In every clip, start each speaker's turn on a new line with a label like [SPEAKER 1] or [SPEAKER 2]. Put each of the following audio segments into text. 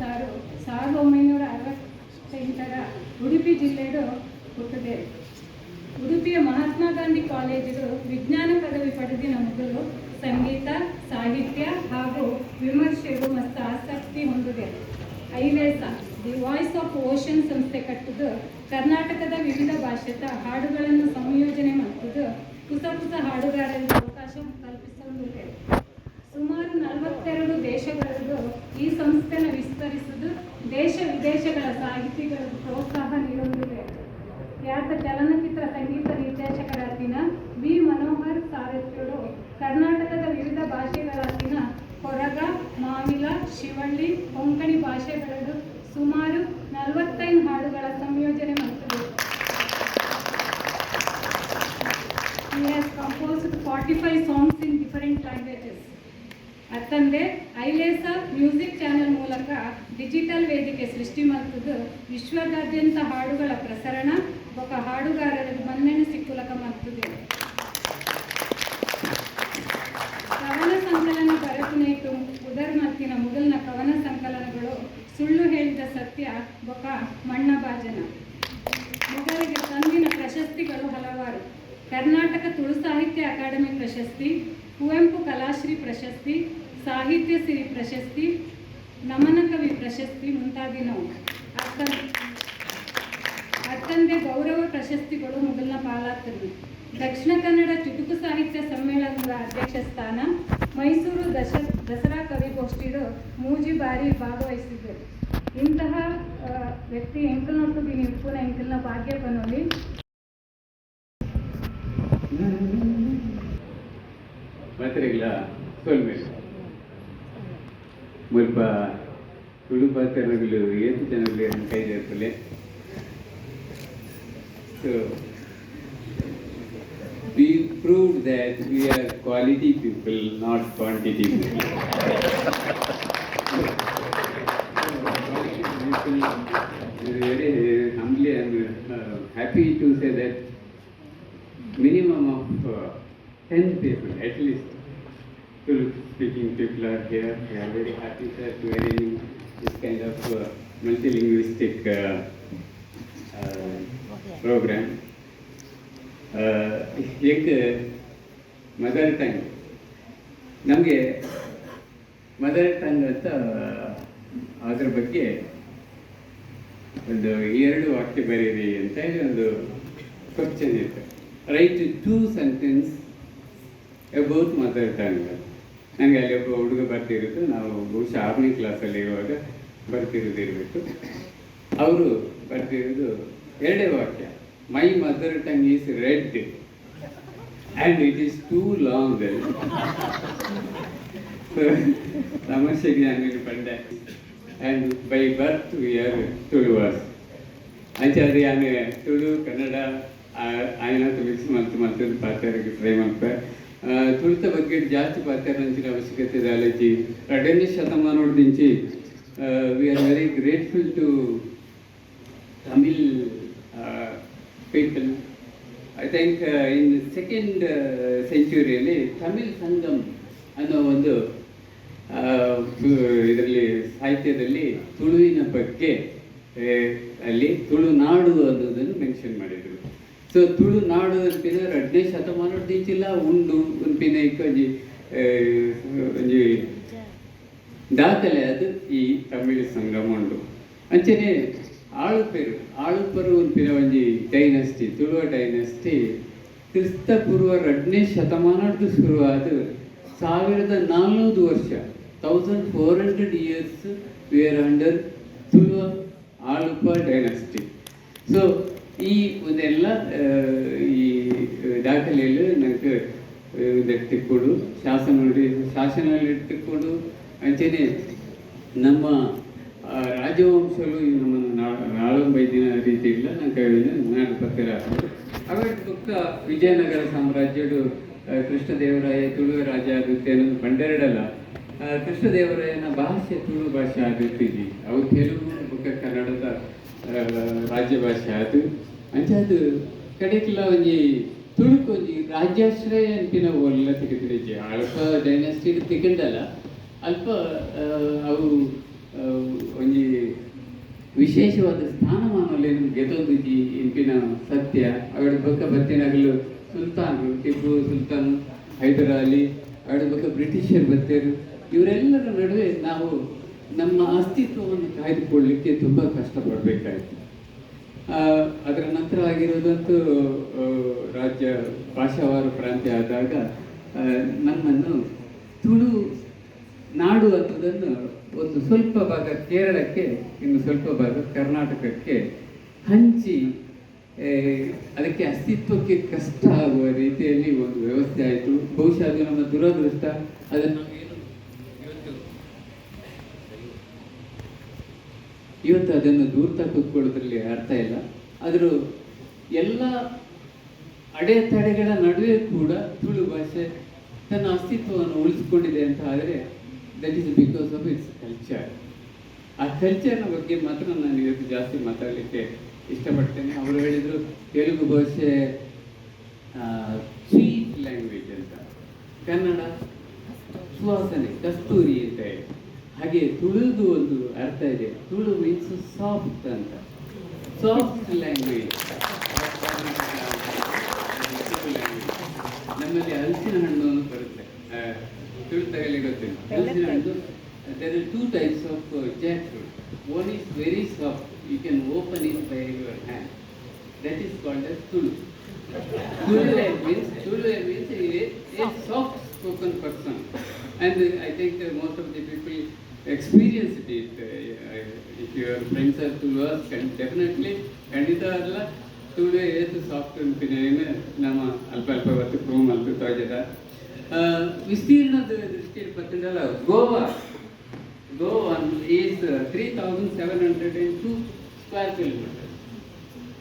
[SPEAKER 1] ಇಪ್ಪತ್ತಾರು, ಸಾವಿರದ ಒಂಬೈನೂರ ಅರವತ್ತೆಂಟರ ಉಡುಪಿ ಜಿಲ್ಲೆಯು ಹುಟ್ಟಿದೆ. ಉಡುಪಿಯ ಮಹಾತ್ಮ ಗಾಂಧಿ ಕಾಲೇಜು ವಿಜ್ಞಾನ ಪದವಿ ಪಡೆದಿನ ಮೊದಲು ಸಂಗೀತ, ಸಾಹಿತ್ಯ ಹಾಗೂ ವಿಮರ್ಶೆಗೂ ಮತ್ತು ಆಸಕ್ತಿ ಹೊಂದಿದೆ. Ailesa the voice of ocean ಸಂಸ್ಥೆ ಕಟ್ಟಿದ್ದು ಕರ್ನಾಟಕದ ವಿವಿಧ ಭಾಷೆತ ಹಾಡುಗಳನ್ನು ಸಂಯೋಜನೆ ಮಾಡುವುದು ಹೊಸ ಹೊಸ ಹಾಡುಗಾರರಿಗೆ ಅವಕಾಶ ಕಲ್ಪಿಸಲಿದೆ ಈ ಸಂಸ್ಥೆನ ವಿಸ್ತರಿಸುವುದು ದೇಶ ವಿದೇಶಗಳ ಸಾಹಿತಿಗಳಿಗೆ ಪ್ರೋತ್ಸಾಹ ನೀಡುವುದಿದೆ ಖ್ಯಾತ ಚಲನಚಿತ್ರ ಸಂಗೀತ ನಿರ್ದೇಶಕರಾಗಿನ ವಿ ಮನೋಹರ್ ಸಾರಥ್ಯರು ಕರ್ನಾಟಕದ ವಿವಿಧ ಭಾಷೆಗಳಾಗಿನ ಕೊರಗ ಮಾವಿಲ ಶಿವಳ್ಳಿ, ಕೊಂಕಣಿ ಭಾಷೆಗಳದು ಸುಮಾರು ನಲವತ್ತೈದು ಹಾಡುಗಳ ಸಂಯೋಜನೆ ಮಾಡುತ್ತದೆ compose has five 45 songs in different. ಅತ್ತಂದೆ ಐಲೇಸ ಮ್ಯೂಸಿಕ್ ಚಾನೆಲ್ ಮೂಲಕ ಡಿಜಿಟಲ್ ವೇದಿಕೆ ಸೃಷ್ಟಿ ಮಾಡುವುದು ವಿಶ್ವದಾದ್ಯಂತ ಹಾಡುಗಳ ಪ್ರಸರಣ, ಒಬ್ಬ ಹಾಡುಗಾರರಿಗೆ ಮನ್ನಣೆ ಸಿಕ್ಕುಲಕ ಮಾಡುತ್ತದೆ ಕವನ ಸಂಕಲನ ಬರಕುನೇತು ಉದರ್ಮತ್ತಿನ ಮೊದಲಿನ ಕವನ ಸಂಕಲನಗಳು ಸುಳ್ಳು ಹೇಳಿದ ಸತ್ಯ ಬೊಕ ಮಣ್ಣಭಾಜನ ಮೊದಲಿಗೆ ಸಂದಿನ ಪ್ರಶಸ್ತಿಗಳು ಹಲವಾರು ಕರ್ನಾಟಕ ತುಳು ಸಾಹಿತ್ಯ ಅಕಾಡೆಮಿ ಪ್ರಶಸ್ತಿ ಕುವೆಂಪು ಕಲಾಶ್ರೀ ಪ್ರಶಸ್ತಿ ಸಾಹಿತ್ಯ ಸಿರಿ ಪ್ರಶಸ್ತಿ, ನಮನ ಕವಿ ಪ್ರಶಸ್ತಿ ಮುಂತಾದಿನವು ಅತ್ತ ಅತ್ತಂದೆ ಗೌರವ ಪ್ರಶಸ್ತಿಗಳು ಮೊದಲಿನ ಪಾಲಾಗ್ತದೆ ದಕ್ಷಿಣ ಕನ್ನಡ ಚುಟುಕು ಸಾಹಿತ್ಯ ಸಮ್ಮೇಳನದ ಅಧ್ಯಕ್ಷ ಸ್ಥಾನ ಮೈಸೂರು ದಶ, ದಸರಾ ಕವಿಗೋಷ್ಠಿರು ಮೂಜಿ ಬಾರಿ ಭಾಗವಹಿಸಿದ್ದರು ಇಂತಹ ವ್ಯಕ್ತಿ ಎಂಕಲ್ನೊಟ್ಟು ಬಿ ಪುನಃ ಎಂಕಲ್ನ ಭಾಗ್ಯ ಬನ್ನೋಲಿ.
[SPEAKER 2] ಮಾತ್ರೆಗಳ ಸೋಲ್ಮೇಲೆ ಮುಲ್ಪ ತುಳು ಪಾತ್ರಗಳು ಏತು ಜನಗಳು ಕೈ ಸೇರ್ಪಲೆ so we proved that we are quality people, not quantity people. Very humbly, I'm uh, happy to say that minimum of uh, 10 people at least Tulu speaking people are here. We are very happy sir, to arrange this kind of uh, multilinguistic uh, uh, program. ಈಗ mother tongue ನಮಗೆ mother tongue ಅಂತ ಅದ್ರ ಬಗ್ಗೆ ಒಂದು ಎರಡು ವಾಕ್ಯ ಬರೀರಿ ಅಂತ ಹೇಳಿ ಒಂದು ಕ್ವಶನ್ ಇತ್ತು write two sentence about mother tongue ನನಗೆ ಅಲ್ಲಿ ಒಬ್ಬ ಹುಡುಗ ಬರ್ತಿರೋದು ನಾವು ಬಹುಶಃ ಆರನೇ ಕ್ಲಾಸಲ್ಲಿ ಇರುವಾಗ ಬರ್ತಿರೋದಿರಬೇಕು ಅವರು ಬರ್ತಿರೋದು ಎರಡೇ ವಾಕ್ಯ. My mother tongue is red and it is too long ಸಮಸ್ಯೆ ಅಂಗಡಿ ಪಂಡೆ and by birth we are ತುಳುವರ್ಸ್ Acharya Tulu Kannada ಆಯ್ನ ಮಿಕ್ಸ್ ಮತ್ತು ಮತ್ತೊಂದು ಪಾತ್ರ ಟ್ರೈ ಮಾಡ್ತಾರೆ ತುಳಿತ ಬಗ್ಗೆ ಜಾಸ್ತಿ ಪಾತ್ರೆ ಅವಶ್ಯಕತೆ ಅವಶ್ಯಕತೆ ಇದಾಲಜಿ ಎರಡನೇ ಶತಮಾನೋಡ್ದಿಂಚಿ we are very grateful to Tamil people I think in second ಸೆಂಚುರಿಯಲ್ಲಿ Tamil Sangam ಅನ್ನೋ ಒಂದು ಇದರಲ್ಲಿ, ಸಾಹಿತ್ಯದಲ್ಲಿ ತುಳುವಿನ ಬಗ್ಗೆ ಅಲ್ಲಿ ತುಳುನಾಡು ಅನ್ನೋದನ್ನು ಮೆನ್ಷನ್ ಮಾಡಿದರು. ಸೊ ತುಳುನಾಡು ಅಂಪಿನ ಎರಡನೇ ಶತಮಾನದಿಂಚಿಲ್ಲ ಉಂಡು ಅಂಪಿನ ಒಂಜಿ ಒಂಜಿ ದಾಖಲೆ ಅದು ಈ ತಮಿಳು ಸಂಗಮ ಉಂಡು ಅಂಚನೆ ಆಳುಪೆರು, ಆಳುಪರು ಅನ್ಪಿನ ಒಂಜಿ ಡೈನಸ್ಟಿ ತುಳುವ ಡೈನಸ್ಟಿ ಕ್ರಿಸ್ತ ಪೂರ್ವ ಎರಡನೇ ಶತಮಾನದ್ದು ಶುರುವಾದ ಸಾವಿರದ ನಾಲ್ನೂರು ವರ್ಷ thousand four hundred years where under Tuluva Alupa dynasty so ಈ ಒಂದೆಲ್ಲ ಆ, ಈ ದಾಖಲೆಯಲ್ಲಿ ನನಗೆ ಇದೆತ್ತಿಕೊಡು ಶಾಸನ ಶಾಸನದಲ್ಲಿ ಇಟ್ಟುಕೊಡು ಅಂತೇನೆ ನಮ್ಮ ರಾಜವಂಶಲು ನಮ್ಮನ್ನು ನಾಳೊಂಬೈ ದಿನ ರೀತಿ ಇಲ್ಲ ನಾನು ಕೇಳಿದ ನಾಡು ಪತ್ರ ಅವತ್ತು ಪಕ್ಕ ವಿಜಯನಗರ ಸಾಮ್ರಾಜ್ಯಡು ಕೃಷ್ಣದೇವರಾಯ ತುಳು ರಾಜ ಆಗುತ್ತೆ ಅನ್ನೋದು ಬಂಡೆರಡಲ್ಲ. ಕೃಷ್ಣದೇವರಾಯನ ಭಾಷೆ ತುಳು ಭಾಷೆ ಆಗುತ್ತಿದ್ದಿ ಅವು ತೆಲುಗು ಪಕ್ಕ ಕನ್ನಡದ ರಾಜ್ಯ ಭಾಷೆ ಅದು. ಅಂಚಾದು ಕಡೆಕ್ಲ ಒಂಜಿ ತುಳುಕು ಒಂಜಿ ರಾಜ್ಯಾಶ್ರಯ ಅಂತಿನ ಒಲ್ಲ ತೆಗೆದ್ರೆ ಅಲ್ಪ ಡೈನಸ್ಟಿ ತೆಗೆದಲ್ಲ, ಅಲ್ಪ ಅವು ಒಂಜಿ ವಿಶೇಷವಾದ ಸ್ಥಾನಮಾನದಲ್ಲಿ ಗೆದೊಂದುಜಿ ಇಂಪಿನ ಸತ್ಯ. ಅವಳ ಬೊಕ್ಕ ಬತ್ತಿನಾಗಲು ಸುಲ್ತಾನ್ ಟಿಪ್ಪು ಸುಲ್ತಾನ್, ಹೈದರಾಲಿ ಅವಳ ಬೊಕ್ಕ ಬ್ರಿಟಿಷರ್ ಬತ್ತೇರು. ಇವರೆಲ್ಲರ ನಡುವೆ ನಾವು ನಮ್ಮ ಅಸ್ತಿತ್ವವನ್ನು ಕಾಯ್ದುಕೊಳ್ಳಲಿಕ್ಕೆ ತುಂಬ ಕಷ್ಟಪಡಬೇಕಾಯಿತು. ಅದರ ನಂತರ ಆಗಿರೋದಂತೂ ರಾಜ್ಯ ಭಾಷಾವಾರು ಪ್ರಾಂತ್ಯ ಆದಾಗ ನಮ್ಮನ್ನು ತುಳು ನಾಡು ಅನ್ನೋದನ್ನು ಒಂದು ಸ್ವಲ್ಪ ಭಾಗ ಕೇರಳಕ್ಕೆ, ಇನ್ನು ಸ್ವಲ್ಪ ಭಾಗ ಕರ್ನಾಟಕಕ್ಕೆ ಹಂಚಿ ಅದಕ್ಕೆ ಅಸ್ತಿತ್ವಕ್ಕೆ ಕಷ್ಟ ಆಗುವ ರೀತಿಯಲ್ಲಿ ಒಂದು ವ್ಯವಸ್ಥೆ ಆಯಿತು. ಬಹುಶಃ ಅದು ನಮ್ಮ ದುರದೃಷ್ಟ. ಅದನ್ನು ನಾವು ಏನು ಇವತ್ತು ಇವತ್ತು ಅದನ್ನು ದೂರ ಕೂತ್ಕೊಳ್ಳೋದ್ರಲ್ಲಿ ಅರ್ಥ ಇಲ್ಲ. ಆದರೂ ಎಲ್ಲ ಅಡೆತಡೆಗಳ ನಡುವೆ ಕೂಡ ತುಳು ಭಾಷೆ ತನ್ನ ಅಸ್ತಿತ್ವವನ್ನು ಉಳಿಸಿಕೊಂಡಿದೆ ಅಂತ ಆದರೆ that is because of its culture ಆ ಕಲ್ಚರ್ನ ಬಗ್ಗೆ ಮಾತ್ರ ನಾನು ಇವತ್ತು ಜಾಸ್ತಿ ಮಾತಾಡಲಿಕ್ಕೆ ಇಷ್ಟಪಡ್ತೇನೆ. ಅವರು ಹೇಳಿದರು ತೆಲುಗು ಭಾಷೆ ಸ್ವೀಟ್ ಲ್ಯಾಂಗ್ವೇಜ್ ಅಂತ. ಕನ್ನಡ, ಸುವಾಸನೆ, ಕಸ್ತೂರಿ ಅಂತ ಹೇಳಿ. ಹಾಗೆ ತುಳುದು ಒಂದು ಅರ್ಥ ಇದೆ. ತುಳು ಮೀನ್ಸ್ ಸಾಫ್ಟ್ ಅಂತ. ಸಾಫ್ಟ್ ಲ್ಯಾಂಗ್ವೇಜ್ ನಮ್ಮಲ್ಲಿ ಹಲಸಿನ ಹಣ್ಣು ಅಂತ ಬರುತ್ತೆ. ಆ, ತುಳು ಗೊತ್ತಿಲ್ಲ ಹಲಸಿನ ಹಣ್ಣು there are two types of jack fruit one is very soft you can open in by your hand that is called as Tulu. Tulu means Tulu means a, a soft. spoken person, and I think that most of the people experienced if if your friends are to Tuluas, can definitely ಖಂಡಿತ ಅಲ್ಲ Tulu ಏತು soft ಅಂತಿನೇನು ನಮ್ಮ ಅಲ್ಪ ಅಲ್ಪ ಹೊತ್ತು prove ಅಲ್ಪ ತೋಜದ ವಿಸ್ತೀರ್ಣದ ದೃಷ್ಟಿಯಲ್ಲಿ ಬರ್ತಿದ್ದಲ್ಲ Goa Goa is three thousand seven hundred and two square kilometer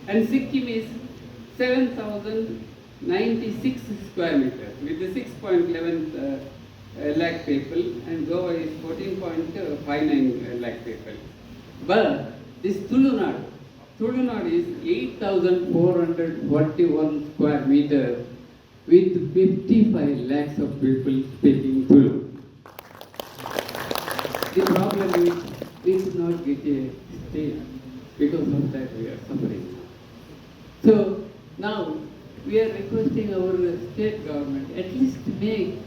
[SPEAKER 2] and Sikkim is 7,096 square meters. With the 6.11 uh, uh, Uh, lakh people and Goa is 14.59 uh, lakh people. But this Tulunad, Tulunad is 8,441 square meters with 55 lakhs of people speaking Tulu. The problem is we could not get a state because of that we are suffering. So now we are requesting our state government at least to make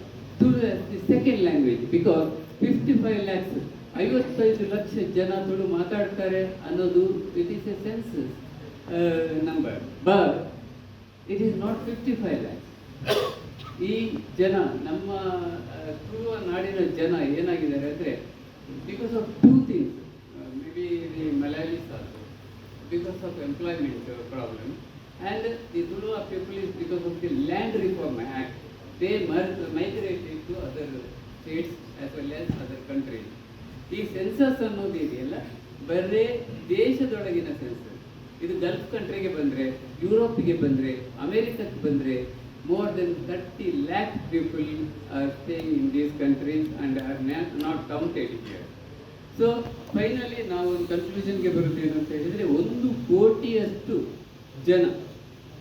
[SPEAKER 2] because fifty five lakhs ಐವತ್ತೈದು ಲಕ್ಷ ಜನ ತುಳು ಮಾತಾಡ್ತಾರೆ ಅನ್ನೋದು it is a census number but it is not fifty five lakhs ಈ ಜನ, ನಮ್ಮ ಕುರುವ ನಾಡಿನ ಜನ ಏನಾಗಿದ್ದಾರೆ ಅಂದರೆ because of two things may be ಇಲ್ಲಿ ಮಲಯಾಳಿ ಸಾಧ್ಯ because of employment problem and the Tulu of people is because of the land reform act they migrate into other other as well as other country ಈ census ಅನ್ನೋದು ಇದೆಯಲ್ಲ? ಬರೇ ದೇಶದೊಳಗಿನ census ಇದು Gulf ಕಂಟ್ರಿಗೆ ಬಂದರೆ ಯುರೋಪಿಗೆ ಬಂದರೆ, ಅಮೇರಿಕಕ್ಕೆ ಬಂದರೆ more than thirty lakh people are staying in these countries and are not counted here so finally ನಾವು ಒಂದು ಕನ್ಕ್ಲೂಷನ್ಗೆ ಬರುತ್ತೇನೆ ಅಂತ ಹೇಳಿದರೆ, ಒಂದು ಕೋಟಿಯಷ್ಟು ಜನ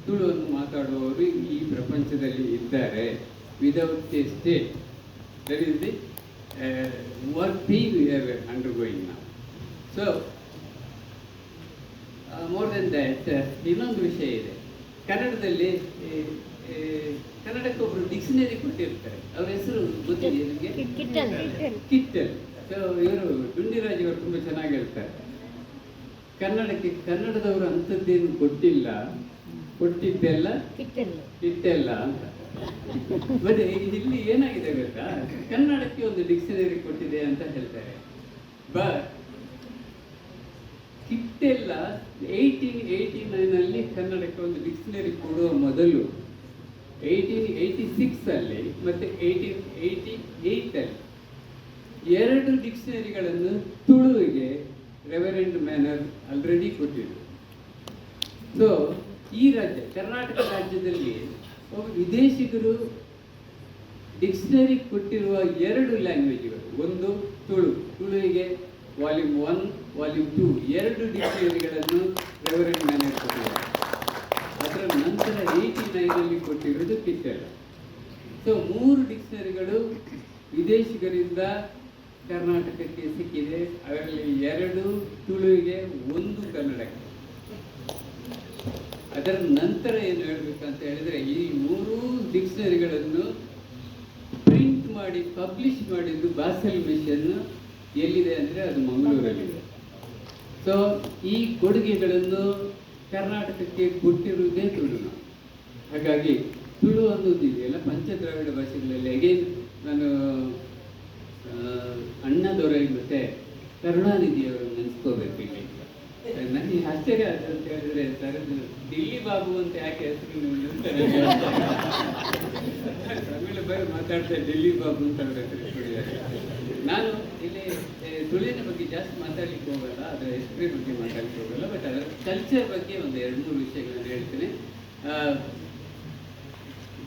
[SPEAKER 2] ತುಳುವನ್ನು ಮಾತಾಡುವವರು ಈ ಪ್ರಪಂಚದಲ್ಲಿ ಇದ್ದಾರೆ. Without a state that is the work T we are under now. So, so more than that, ಇನ್ನೊಂದು ವಿಷಯ ಇದೆ. ಕನ್ನಡದಲ್ಲಿ ಕನ್ನಡಕ್ಕೆ ಒಬ್ಬರು ಡಿಕ್ಷನರಿ ಕೊಟ್ಟಿರ್ತಾರೆ. ಅವ್ರ ಹೆಸರು ಗೊತ್ತಿದೆ ನಿಮಗೆ?
[SPEAKER 3] ಕಿಟ್ಟಲ್
[SPEAKER 2] ಸೊ ಇವರು ಡುಂಡಿರಾಜ್ ಅವರು ತುಂಬ ಚೆನ್ನಾಗಿ ಹೇಳ್ತಾರೆ ಕನ್ನಡಕ್ಕೆ ಕನ್ನಡದವರು ಅಂಥದ್ದೇನು ಕೊಟ್ಟಿಲ್ಲ. ಕೊಟ್ಟಿದ್ದೆಲ್ಲ ಕಿಟ್ಟೆಲ್ಲ ಅಂತ. ಮತ್ತೆ ಇಲ್ಲಿ ಏನಾಗಿದೆ ಗೊತ್ತಾ? ಕನ್ನಡಕ್ಕೆ ಒಂದು ಡಿಕ್ಷನರಿ ಕೊಟ್ಟಿದೆ ಅಂತ ಹೇಳ್ತಾರೆ. ಬಟ್ ಕಿಟ್ಟೆಲ್ಲ ಏಯ್ಟೀನ್ ಏಯ್ಟಿ ನೈನಲ್ಲಿ ಕನ್ನಡಕ್ಕೆ ಒಂದು ಡಿಕ್ಷನರಿ ಕೊಡುವ ಮೊದಲು ಏಯ್ಟೀನ್ ಏಯ್ಟಿ ಸಿಕ್ಸಲ್ಲಿ ಮತ್ತು ಏಯ್ಟೀನ್ ಏಯ್ಟಿ ಏಯ್ಟಲ್ಲಿ ಎರಡು ಡಿಕ್ಷನರಿಗಳನ್ನು ತುಳುವಿಗೆ ರೆವರೆಂಡ್ ಮ್ಯಾನರ್ ಆಲ್ರೆಡಿ ಕೊಟ್ಟಿದ್ರು. ಸೊ ಈ ರಾಜ್ಯ, ಕರ್ನಾಟಕ ರಾಜ್ಯದಲ್ಲಿ ವಿದೇಶಿಗರು ಡಿಕ್ಷನರಿ ಕೊಟ್ಟಿರುವ ಎರಡು ಲ್ಯಾಂಗ್ವೇಜ್ಗಳು. ಒಂದು ತುಳು. ತುಳುವಿಗೆ ವಾಲ್ಯೂಮ್ ಒನ್, ವಾಲ್ಯೂಮ್ ಟೂ ಎರಡು ಡಿಕ್ಷನರಿಗಳನ್ನು ರೆವರೆಂಟ್ ಮ್ಯಾನೇಜ್ ಕೊಟ್ಟಿದ್ದಾರೆ. ಅದರ ನಂತರ ಏಯ್ಟಿ ನೈನಲ್ಲಿ ಕೊಟ್ಟಿರುವುದು ಕಿತ್ತಳ ಸೊ, ಮೂರು ಡಿಕ್ಷನರಿಗಳು ವಿದೇಶಿಗರಿಂದ ಕರ್ನಾಟಕಕ್ಕೆ ಸಿಕ್ಕಿದೆ. ಅದರಲ್ಲಿ ಎರಡು ತುಳುವಿಗೆ, ಒಂದು ಕನ್ನಡಕ್ಕೆ. ಅದರ ನಂತರ ಏನು ಹೇಳಬೇಕಂತ ಹೇಳಿದರೆ ಈ ಮೂರೂ ಡಿಕ್ಷನರಿಗಳನ್ನು ಪ್ರಿಂಟ್ ಮಾಡಿ ಪಬ್ಲಿಷ್ ಮಾಡಿದ್ದು ಬಾಸಲ್ ಮಿಷನ್ ಎಲ್ಲಿದೆ ಅಂದರೆ ಅದು ಮಂಗಳೂರಲ್ಲಿದೆ. ಸೊ ಈ ಕೊಡುಗೆಗಳನ್ನು ಕರ್ನಾಟಕಕ್ಕೆ ಕೊಟ್ಟಿರುವುದೇ ತುಳು. ಹಾಗಾಗಿ ತುಳು ಅನ್ನೋದು ಇದೆಯಲ್ಲ ಪಂಚದ್ರಾವಿಡ ಭಾಷೆಗಳಲ್ಲಿ. ಅಗೇನ್ ನಾನು ಆ, ಅಣ್ಣ ಕರುಣಾನಿಧಿಯವರನ್ನು ಮತ್ತೆ ಕರುಣಾನಿಧಿಯವರು ನೆನೆಸ್ಕೋಬೇಕು ಇಲ್ಲಿ. ನನಗೆ ಆಶ್ಚರ್ಯ ಆಯ್ತು ಅಂತ ಹೇಳಿದ್ರೆ ಸರ್ ದಿಲ್ಲಿ ಬಾಬು ಅಂತ ಯಾಕೆ ಹೆಸರು. ತಮಿಳು ಬರೀ ಮಾತಾಡ್ತಾ ದಿಲ್ಲಿ ಬಾಬು ಅಂತ ಅವ್ರ ಹೆಸರು ನಾನು ಇಲ್ಲಿ ಏ, ತುಳಿನ ಬಗ್ಗೆ ಜಾಸ್ತಿ ಮಾತಾಡ್ಲಿಕ್ಕೆ ಹೋಗಲ್ಲ ಅದರ ಹಿಸ್ಟ್ರಿ ಬಗ್ಗೆ ಮಾತಾಡ್ಲಿಕ್ಕೆ ಹೋಗಲ್ಲ ಬಟ್ ಅದರ ಕಲ್ಚರ್ ಬಗ್ಗೆ ಒಂದು ಎರಡು ಮೂರು ವಿಷಯಗಳನ್ನು ಹೇಳ್ತೀನಿ.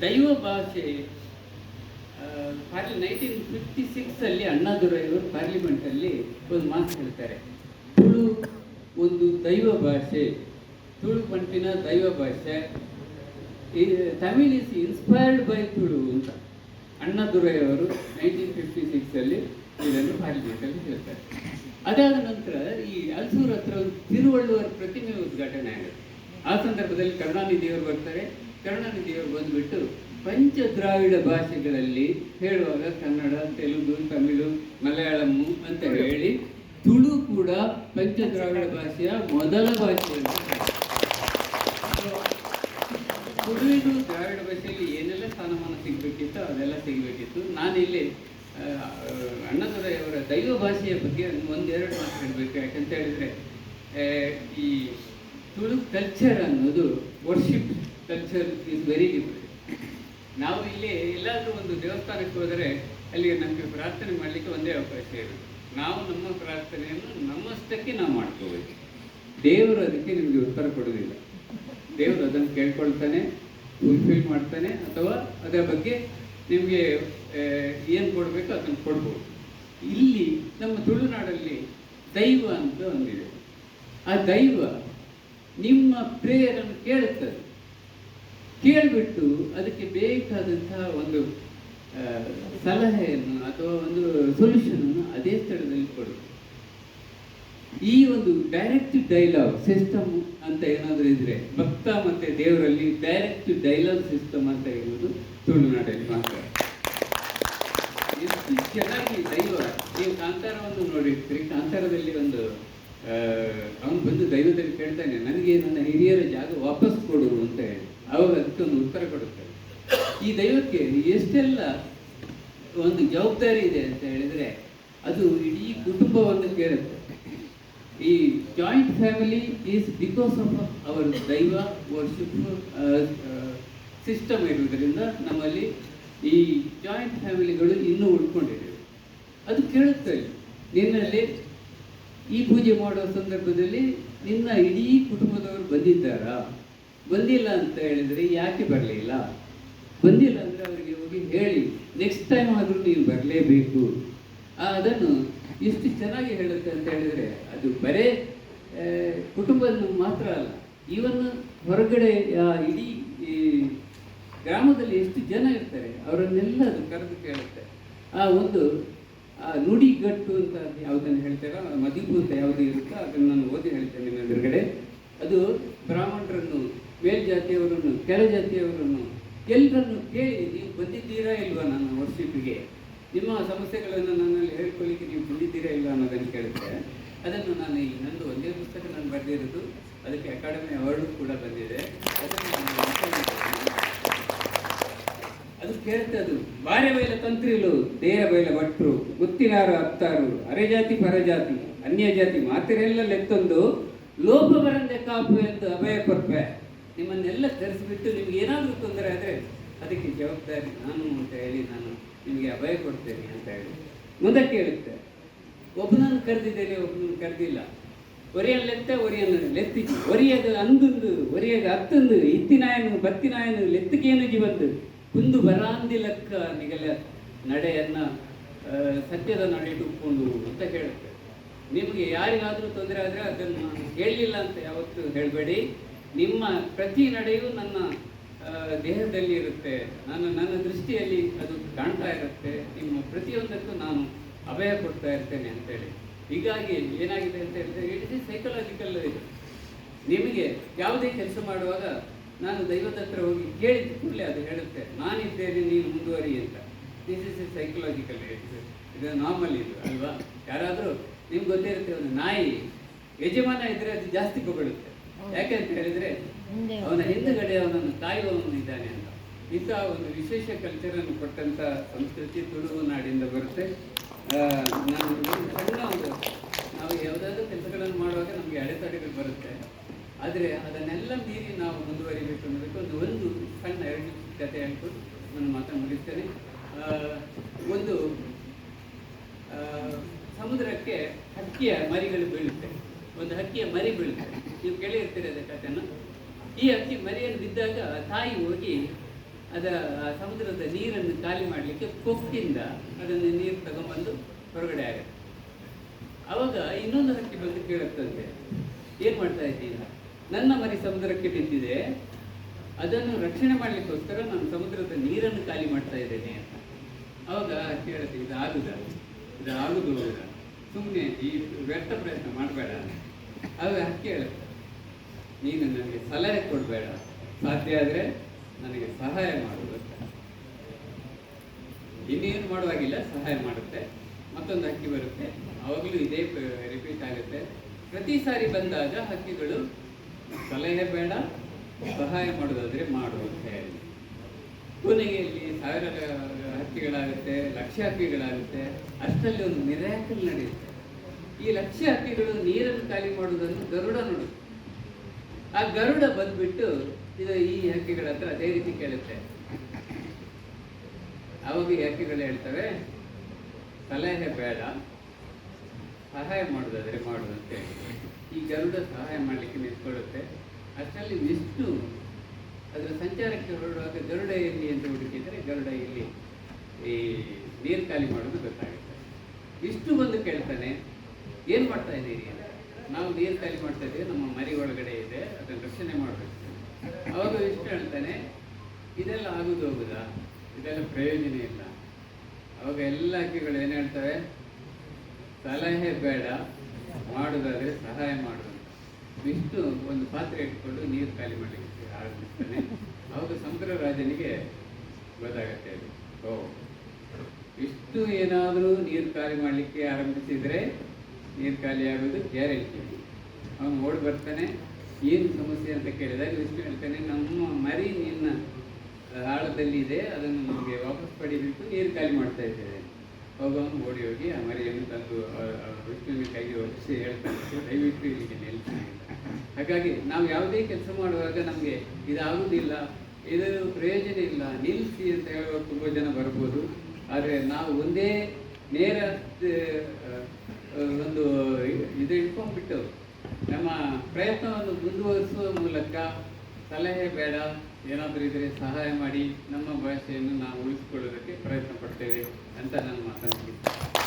[SPEAKER 2] ದೈವ ಭಾಷೆ ನೈನ್ಟೀನ್ ಫಿಫ್ಟಿ ಸಿಕ್ಸ್ ಅಲ್ಲಿ ಅಣ್ಣಾದುರೈವರು ಪಾರ್ಲಿಮೆಂಟಲ್ಲಿ ಒಂದು ಮಾತು ಹೇಳ್ತಾರೆ. ತುಳು ಒಂದು ದೈವ ಭಾಷೆ ತುಳು ಪಂಟಿನ ದೈವ ಭಾಷೆ Tamil is inspired by Tulu ಅಂತ. ಅಣ್ಣಾದುರೈ ಅವರು ನೈನ್ಟೀನ್ ಫಿಫ್ಟಿ ಸಿಕ್ಸಲ್ಲಿ ಇದನ್ನು ಪಾರ್ಲಿಮೆಂಟ್ ಅಲ್ಲಿ ಹೇಳ್ತಾರೆ. ಅದಾದ ನಂತರ ಈ ಅಲ್ಸೂರ್ ಹತ್ರ ಒಂದು ತಿರುವಳ್ಳುವರ್ ಪ್ರತಿಮೆ ಉದ್ಘಾಟನೆ ಆಗುತ್ತೆ. ಆ ಸಂದರ್ಭದಲ್ಲಿ ಕರುಣಾನಿಧಿಯವರು ಬರ್ತಾರೆ. ಕರುಣಾನಿಧಿಯವರು ಬಂದ್ಬಿಟ್ಟು ಪಂಚದ್ರಾವಿಡ ಭಾಷೆಗಳಲ್ಲಿ ಹೇಳುವಾಗ ಕನ್ನಡ, ತೆಲುಗು, ತಮಿಳು, ಮಲಯಾಳಂ ಅಂತ ಹೇಳಿ ತುಳು ಕೂಡ ಪಂಚದ್ರಾವಿಡ ಭಾಷೆಯ ಮೊದಲ ಭಾಷೆ. ತುಳುವಿನ ದ್ರಾವಿಡ ಭಾಷೆಯಲ್ಲಿ ಏನೆಲ್ಲ ಸ್ಥಾನಮಾನ ಸಿಗಬೇಕಿತ್ತು ಅದೆಲ್ಲ ಸಿಗಬೇಕಿತ್ತು. ನಾನಿಲ್ಲಿ ಅಣ್ಣದೊರೆಯವರ ದೈವ ಭಾಷೆಯ ಬಗ್ಗೆ ಒಂದೆರಡು ಮಾತು ಹೇಳಬೇಕು. ಯಾಕಂತ ಹೇಳಿದ್ರೆ ಈ ತುಳು ಕಲ್ಚರ್ ಅನ್ನೋದು worship culture is very different ನಾವು ಇಲ್ಲಿ ಎಲ್ಲಾದರೂ ಒಂದು ದೇವಸ್ಥಾನಕ್ಕೆ ಹೋದರೆ ಅಲ್ಲಿ ನಮಗೆ ಪ್ರಾರ್ಥನೆ ಮಾಡಲಿಕ್ಕೆ ಒಂದೇ ಅವಕಾಶ ಇರುತ್ತೆ. ನಾವು ನಮ್ಮ ಪ್ರಾರ್ಥನೆಯನ್ನು ನಮ್ಮಷ್ಟಕ್ಕೆ ನಾವು ಮಾಡ್ಕೋಬೇಕು. ದೇವರು ಅದಕ್ಕೆ ನಿಮಗೆ ಉತ್ತರ ಕೊಡೋದಿಲ್ಲ ದೇವರು ಅದನ್ನು ಕೇಳ್ಕೊಳ್ತಾನೆ ಫುಲ್ಫಿಲ್ ಮಾಡ್ತಾನೆ, ಅಥವಾ ಅದರ ಬಗ್ಗೆ ನಿಮಗೆ ಏನು ಕೊಡಬೇಕು ಅದನ್ನು ಕೊಡ್ಬೋದು. ಇಲ್ಲಿ ನಮ್ಮ ತುಳುನಾಡಲ್ಲಿ ದೈವ ಅಂತ ಒಂದಿದೆ. ಆ ದೈವ ನಿಮ್ಮ ಪ್ರೇಯರನ್ನು ಕೇಳುತ್ತದೆ. ಕೇಳಿಬಿಟ್ಟು ಅದಕ್ಕೆ ಬೇಕಾದಂತಹ ಒಂದು ಸಲಹೆಯನ್ನು ಅಥವಾ ಒಂದು ಸೊಲ್ಯೂಷನನ್ನು ಅದೇ ಸ್ಥಳದಲ್ಲಿ ಕೊಡು. ಈ ಒಂದು ಡೈರೆಕ್ಟ್ ಡೈಲಾಗ್ ಸಿಸ್ಟಮ್ ಅಂತ ಏನಾದರೂ ಇದ್ರೆ, ಭಕ್ತ ಮತ್ತೆ ದೇವರಲ್ಲಿ ಡೈರೆಕ್ಟ್ ಡೈಲಾಗ್ ಸಿಸ್ಟಮ್ ಅಂತ ಹೇಳುವುದು ತುಳುನಾಡಲ್ಲಿ ಮಾತ್ರ. ಎಷ್ಟು ಚೆನ್ನಾಗಿ ದೈವ, ನೀವು ಕಾಂತಾರವನ್ನು ನೋಡಿರ್ತೀರಿ, ಕಾಂತಾರದಲ್ಲಿ ಒಂದು ಅವನು ಬಂದು ದೈವದಲ್ಲಿ ಕೇಳ್ತಾನೆ, ನನಗೆ ನನ್ನ ಹಿರಿಯರ ಜಾಗ ವಾಪಸ್ ಕೊಡು ಅಂತ ಹೇಳಿ. ಅವಾಗ ಅದಕ್ಕೊಂದು ಉತ್ತರ ಕೊಡುತ್ತಾರೆ ಈ ದೈವಕ್ಕೆ ಎಷ್ಟೆಲ್ಲ ಒಂದು ಜವಾಬ್ದಾರಿ ಇದೆ ಅಂತ ಹೇಳಿದ್ರೆ ಅದು ಇಡೀ ಕುಟುಂಬವನ್ನು ಕೇಳುತ್ತೆ. ಈ joint family is because of our ದೈವ ವರ್ಷಿಪ್ ಸಿಸ್ಟಮ್ ಇರುವುದರಿಂದ ನಮ್ಮಲ್ಲಿ ಈ ಜಾಯಿಂಟ್ ಫ್ಯಾಮಿಲಿಗಳು ಇನ್ನೂ ಉಳ್ಕೊಂಡಿದೆ ಅದು ಕೇಳುತ್ತೆ. ನಿನ್ನಲ್ಲಿ ಈ ಪೂಜೆ ಮಾಡುವ ಸಂದರ್ಭದಲ್ಲಿ ನಿನ್ನ ಇಡೀ ಕುಟುಂಬದವರು ಬಂದಿದ್ದಾರಾ? ಬಂದಿಲ್ಲ ಅಂತ ಹೇಳಿದರೆ ಯಾಕೆ ಬರಲಿಲ್ಲ? ಬಂದಿಲ್ಲ ಅಂದರೆ ಅವರಿಗೆ ಹೋಗಿ ಹೇಳಿ ನೆಕ್ಸ್ಟ್ ಟೈಮ್ ಆದರೂ ನೀವು ಬರಲೇಬೇಕು. ಅದನ್ನು ಎಷ್ಟು ಚೆನ್ನಾಗಿ ಹೇಳುತ್ತೆ ಅಂತ ಹೇಳಿದರೆ ಅದು ಬರೇ ಕುಟುಂಬದ ಮಾತ್ರ ಅಲ್ಲ. ಈವನ್ ಹೊರಗಡೆ ಇಡೀ, ಈ, ಗ್ರಾಮದಲ್ಲಿ ಎಷ್ಟು ಜನ ಇರ್ತಾರೆ, ಅವರನ್ನೆಲ್ಲ ಅದು ಕರೆದು ಕೇಳುತ್ತೆ. ಆ, ಒಂದು, ಆ, ನುಡಿಗಟ್ಟು ಅಂತ ಯಾವುದನ್ನು ಹೇಳ್ತೇವೆ ಅಂತ ಯಾವುದು ಇರುತ್ತೋ ಅದನ್ನು ನಾನು ಓದಿ ಹೇಳ್ತೇನೆ ನಿಮ್ಮ ಎದುರುಗಡೆ. ಅದು ಬ್ರಾಹ್ಮಣರನ್ನು, ಮೇಲ್ಜಾತಿಯವರನ್ನು, ಕೆಳಜಾತಿಯವರನ್ನು ಎಲ್ಲರನ್ನು ಕೇಳಿ, ನೀವು ಬಂದಿದ್ದೀರಾ ಇಲ್ವಾ ನನ್ನ ವರ್ಷಿಪ್ಗೆ ನಿಮ್ಮ ಸಮಸ್ಯೆಗಳನ್ನು ನನ್ನಲ್ಲಿ ಹೇಳ್ಕೊಳ್ಳಿಕ್ಕೆ ನೀವು ಬಂದಿದ್ದೀರಾ ಇಲ್ವಾ ಅನ್ನೋದನ್ನು ಕೇಳಿದ್ರೆ ಅದನ್ನು ನಾನು ಈ ನಂದು ಒಂದೇ ಪುಸ್ತಕ ನಾನು ಬರೆದಿರೋದು, ಅದಕ್ಕೆ ಅಕಾಡೆಮಿ ಅವಾರ್ಡು ಕೂಡ ಬಂದಿದೆ. ಅದು ಕೇಳ್ತದೆ ಅದು. ಬಾರೆ ಬೈಲ ತಂತ್ರಿಲು ದೇಹ ಬೈಲ ಭಟ್ರು ಗುತ್ತಿನಾರು ಅತ್ತಾರು ಅರೆಜಾತಿ ಪರಜಾತಿ ಅನ್ಯ ಜಾತಿ ಮಾತಿರೆಲ್ಲ ಲೆತ್ತೊಂದು, ಲೋಪ ಬರಂದೆ ಕಾಪು ಎಂದು ಅಭಯ ಕೊರ್ಪೆ ನಿಮ್ಮನ್ನೆಲ್ಲ ತರಿಸಿಬಿಟ್ಟು ನಿಮ್ಗೆ ಏನಾದರೂ ತೊಂದರೆ ಆದರೆ ಅದಕ್ಕೆ ಜವಾಬ್ದಾರಿ ನಾನು ಅಂತ ಹೇಳಿ ನಾನು ನಿಮಗೆ ಅಭಯ ಕೊಡ್ತೇನೆ ಅಂತ ಹೇಳಿ. ಮುಂದಕ್ಕೆ ಕೇಳುತ್ತೆ. ಒಬ್ಬನನ್ನು ಕರೆದಿದ್ದೇನೆ, ಒಬ್ಬನನ್ನು ಕರೆದಿಲ್ಲ. ಒರಿಯಲ್ಲೆತ್ತ ಲೆತ್ತ ಒರಿಯನ್ ಲೆತ್ತಿ. ಒರಿಯದು ಅಂದುಂದು, ಒರಿಯದು ಅತ್ತಂದು ಇತ್ತಿನಾಯನು ಬತ್ತಿನಾಯನು ಲೆತ್ತಿಗೇನು ಜೀವಂದು ಕುಂದು ಬರಾಂದಿಲಕ್ಕ ನಿಗಲ ನಡೆಯನ್ನ ಸತ್ಯದ ನಡೆ ಇಟ್ಟುಕೊಂಡು ಅಂತ ಹೇಳುತ್ತೆ. ನಿಮಗೆ ಯಾರಿಗಾದರೂ ತೊಂದರೆ ಆದರೆ ಅದನ್ನು ನಾನು ಹೇಳಲಿಲ್ಲ ಅಂತ ಯಾವತ್ತೂ ಹೇಳಬೇಡಿ. ನಿಮ್ಮ ಪ್ರತಿ ನಡೆಯೂ ನನ್ನ ದೇಹದಲ್ಲಿ ಇರುತ್ತೆ. ನಾನು ನನ್ನ ದೃಷ್ಟಿಯಲ್ಲಿ ಅದು ಕಾಣ್ತಾ ಇರುತ್ತೆ. ನಿಮ್ಮ ಪ್ರತಿಯೊಂದಕ್ಕೂ ನಾನು ಅಭಯ ಕೊಡ್ತಾ ಇರ್ತೇನೆ ಅಂತೇಳಿ. ಹೀಗಾಗಿ ಏನಾಗಿದೆ ಅಂತ ಹೇಳಿದ್ರೆ ಇಟ್ ಇಸ್ ಸೈಕಲಾಜಿಕಲ್ ಇದು. ನಿಮಗೆ ಯಾವುದೇ ಕೆಲಸ ಮಾಡುವಾಗ ನಾನು ದೈವದ ಹತ್ರ ಹೋಗಿ ಕೇಳಿದ ಕೂಡಲೇ ಅದು ಹೇಳುತ್ತೆ, ನಾನಿದ್ದೇನೆ, ನೀನು ಮುಂದುವರಿ ಅಂತ. ದಿಸ್ ಇಸ್ ಎ ಸೈಕಲಾಜಿಕಲ್ ಇದು. ನಾರ್ಮಲ್ ಇದು, ಅಲ್ವಾ? ಯಾರಾದರೂ ನಿಮ್ಗೆ ಗೊತ್ತಿರುತ್ತೆ, ಒಂದು ನಾಯಿ ಯಜಮಾನ ಇದ್ರೆ ಅದು ಜಾಸ್ತಿ ಕೊಗೊಳುತ್ತೆ ಯಾಕೆ ಅಂತ ಹೇಳಿದ್ರೆ ಅವನ ಹಿಂದುಗಡೆ ಅವನನ್ನು ಕಾಯುವವನು ಇದ್ದಾನೆ ಅಂತ. ಇಂತಹ ಒಂದು ವಿಶೇಷ ಕಲ್ಚರನ್ನು ಕೊಟ್ಟಂತ ಸಂಸ್ಕೃತಿ ತುಳುವು ನಾಡಿಂದ ಬರುತ್ತೆ. ಆ, ನಾನು ಸಣ್ಣ ಒಂದು ನಾವು ಯಾವುದಾದ್ರೂ ಕೆಲಸಗಳನ್ನು ಮಾಡುವಾಗ ನಮಗೆ ಅಡೆತಡೆಗಳು ಬರುತ್ತೆ. ಆದರೆ ಅದನ್ನೆಲ್ಲ ಮೀರಿ ನಾವು ಮುಂದುವರಿಬೇಕು ಅನ್ನೋದಕ್ಕೆ ಒಂದು ಒಂದು ಸಣ್ಣ ಎರಡು ಕತೆ ಹೇಳ್ಕೊಂಡು ನನ್ನ ಮಾತನ್ನು ಮುಗಿಸ್ತೇನೆ. ಆ, ಒಂದು ಆ, ಸಮುದ್ರಕ್ಕೆ ಹಕ್ಕಿಯ ಮರಿಗಳು ಬೀಳುತ್ತೆ. ಒಂದು ಹಕ್ಕಿಯ ಮರಿ ಬೀಳುತ್ತೆ ನೀವು ಕೇಳಿರ್ತೀರಿ ಅದ ಕಥೆಯನ್ನು ಈ ಹಕ್ಕಿ ಮರಿಯನ್ನು ಬಿದ್ದಾಗ ತಾಯಿ ಹೋಗಿ ಅದ ಆ ಸಮುದ್ರದ ನೀರನ್ನು ಖಾಲಿ ಮಾಡಲಿಕ್ಕೆ ಕೊಕ್ಕಿಂದ ಅದನ್ನು ನೀರು ತಗೊಂಬಂದು ಹೊರಗಡೆ ಆಗುತ್ತೆ ಅವಾಗ ಇನ್ನೊಂದು ಹಕ್ಕಿ ಬಂದು ಕೇಳುತ್ತಂತೆ. ಏನು ಮಾಡ್ತಾ ಇದ್ದೀಯ ನನ್ನ ಮರಿ ಸಮುದ್ರಕ್ಕೆ ಬಿದ್ದಿದೆ. ಅದನ್ನು ರಕ್ಷಣೆ ಮಾಡಲಿಕ್ಕೋಸ್ಕರ ನಾನು ಸಮುದ್ರದ ನೀರನ್ನು ಖಾಲಿ ಮಾಡ್ತಾ ಇದ್ದೇನೆ ಅಂತ. ಅವಾಗ ಕೇಳುತ್ತೆ ಇದು ಆಗುದ ಇದು ಆಗುದು ಸುಮ್ಮನೆ ಈ ವ್ಯರ್ಥ ಪ್ರಯತ್ನ ಮಾಡಬೇಡ ಅವಾಗ ಹಕ್ಕಿ ಹೇಳುತ್ತೆ ನೀನು ನನಗೆ ಸಲಹೆ ಕೊಡಬೇಡ. ಸಾಧ್ಯ ಆದರೆ ನನಗೆ ಸಹಾಯ ಮಾಡುವುದಕ್ಕೆ ಇನ್ನೇನು ಮಾಡುವಾಗಿಲ್ಲ, ಸಹಾಯ ಮಾಡುತ್ತೆ. ಮತ್ತೊಂದು ಹಕ್ಕಿ ಬರುತ್ತೆ. ಆವಾಗಲೂ ಇದೇ ರಿಪೀಟ್ ಆಗುತ್ತೆ. ಪ್ರತಿ ಸಾರಿ ಬಂದಾಗ ಹಕ್ಕಿಗಳು ಸಲಹೆ ಬೇಡ, ಸಹಾಯ ಮಾಡೋದಾದ್ರೆ ಮಾಡು ಹೇಳಿ. ಕೊನೆಗೆ ಇಲ್ಲಿ ಸಾವಿರ, ಹಕ್ಕಿಗಳಾಗುತ್ತೆ, ಲಕ್ಷ ಹಕ್ಕಿಗಳಾಗುತ್ತೆ. ಅಷ್ಟರಲ್ಲಿ ಒಂದು ಮಿರಾಕಲ್ ನಡೆಯುತ್ತೆ. ಈ ಲಕ್ಷ ಹಕ್ಕಿಗಳು ನೀರನ್ನು ಖಾಲಿ ಮಾಡುವುದನ್ನು ಗರುಡ ನೋಡಿ. ಆ ಗರುಡ ಬಂದ್ಬಿಟ್ಟು ಇದು ಈ ಹಕ್ಕಿಗಳ ಹತ್ರ ಅದೇ ರೀತಿ ಕೇಳುತ್ತೆ. ಅವಾಗ ಈ ಹಕ್ಕಿಗಳು ಹೇಳ್ತವೆ, ಸಲಹೆ ಬೇಡ, ಸಹಾಯ ಮಾಡೋದಾದ್ರೆ ಮಾಡುದಂತೆ ಈ ಗರುಡ ಸಹಾಯ ಮಾಡಲಿಕ್ಕೆ ನಿಂತ್ಕೊಳ್ಳುತ್ತೆ. ಅಷ್ಟರಲ್ಲಿ ವಿಷ್ಣು ಅದರ ಸಂಚಾರಕ್ಕೆ ಹೊರಡುವಾಗ ಗರುಡ ಎಲ್ಲಿ ಅಂತ ಹುಡುಕಿದರೆ ಗರುಡ ಇಲ್ಲಿ ಈ ನೀರು ಖಾಲಿ ಮಾಡೋದು ಗೊತ್ತಾಗುತ್ತೆ. ವಿಷ್ಣು ಬಂದು ಕೇಳ್ತಾನೆ ಏನು ಮಾಡ್ತಾ ಇದ್ದೀರಿ ನಾವು ನೀರು ಖಾಲಿ ಮಾಡ್ತಾ ಇದ್ದೀವಿ, ನಮ್ಮ ಮರಿ ಒಳಗಡೆ ಇದೆ, ಅದನ್ನು ರಕ್ಷಣೆ ಮಾಡಬೇಕು. ಅವರು ಇಷ್ಟು ಹೇಳ್ತಾನೆ, ಇದೆಲ್ಲ ಆಗುದು ಹೋಗುದಾ? ಇದೆಲ್ಲ ಪ್ರಯೋಜನ ಇಲ್ಲ. ಅವಾಗ ಎಲ್ಲ ಹಕ್ಕಿಗಳು ಏನು ಹೇಳ್ತವೆ? ಸಲಹೆ ಬೇಡ, ಮಾಡುದಾದ್ರೆ ಸಹಾಯ ಮಾಡೋದು ಇಷ್ಟು ಒಂದು ಪಾತ್ರೆ ಇಟ್ಕೊಂಡು ನೀರು ಖಾಲಿ ಮಾಡಲಿಕ್ಕೆ ಆರಂಭಿಸ್ತಾನೆ. ಅವಾಗ ಸಮುದ್ರ ರಾಜನಿಗೆ ಗೊತ್ತಾಗತ್ತೆ ಅದು. ಓ. ಏನಾದರೂ ನೀರು ಖಾಲಿ ಮಾಡಲಿಕ್ಕೆ ಆರಂಭಿಸಿದ್ರೆ ನೀರು ಖಾಲಿ ಆಗೋದು ಗ್ಯಾರಂಟಿ. ಅವನು ಓಡಿ ಬರ್ತಾನೆ, ಏನು ಸಮಸ್ಯೆ ಅಂತ ಕೇಳಿದಾಗ ವಿಷ್ಣು ಹೇಳ್ತಾನೆ, ನಮ್ಮ ಮರಿ ನಿನ್ನ ಆಳದಲ್ಲಿ ಇದೆ, ಅದನ್ನು ನಮಗೆ ವಾಪಸ್ ಪಡಿಬೇಕು, ನೀರು ಖಾಲಿ ಮಾಡ್ತಾ ಇದ್ದೇವೆ. ಅವಾಗ ಅವನು ಓಡಿ ಹೋಗಿ ಆ ಮರಿಯನ್ನು ತಂದು ವಿಷ್ಣುವಿನ ಕೈಗೆ ಒಪ್ಪಿಸಿ ಹೇಳ್ತಾನೆ ದಯವಿಟ್ಟು ಇಲ್ಲಿಗೆ ನಿಲ್ತಾನೆ. ಹಾಗಾಗಿ ನಾವು ಯಾವುದೇ ಕೆಲಸ ಮಾಡುವಾಗ ನಮಗೆ ಇದಾಗುವುದಿಲ್ಲ ಇದು ಪ್ರಯೋಜನ ಇಲ್ಲ ನಿಲ್ಲಿಸಿ ಅಂತ ಹೇಳುವ ತುಂಬ ಜನ ಬರ್ಬೋದು. ಆದರೆ ನಾವು ಒಂದೇ ನೇರ ಒಂದು ಇದು ಇಟ್ಕೊಂಡ್ಬಿಟ್ಟು ನಮ್ಮ ಪ್ರಯತ್ನವನ್ನು ಮುಂದುವರಿಸುವ ಮೂಲಕ ಸಲಹೆ ಬೇಡ, ಏನಾದರೂ ಇದ್ರೆ ಸಹಾಯ ಮಾಡಿ ನಮ್ಮ ಭಾಷೆಯನ್ನು ನಾವು ಉಳಿಸಿಕೊಳ್ಳೋದಕ್ಕೆ ಪ್ರಯತ್ನ ಪಡ್ತೇವೆ ಅಂತ ನಾನು ಮಾತನಾಡಿದ್ದೆ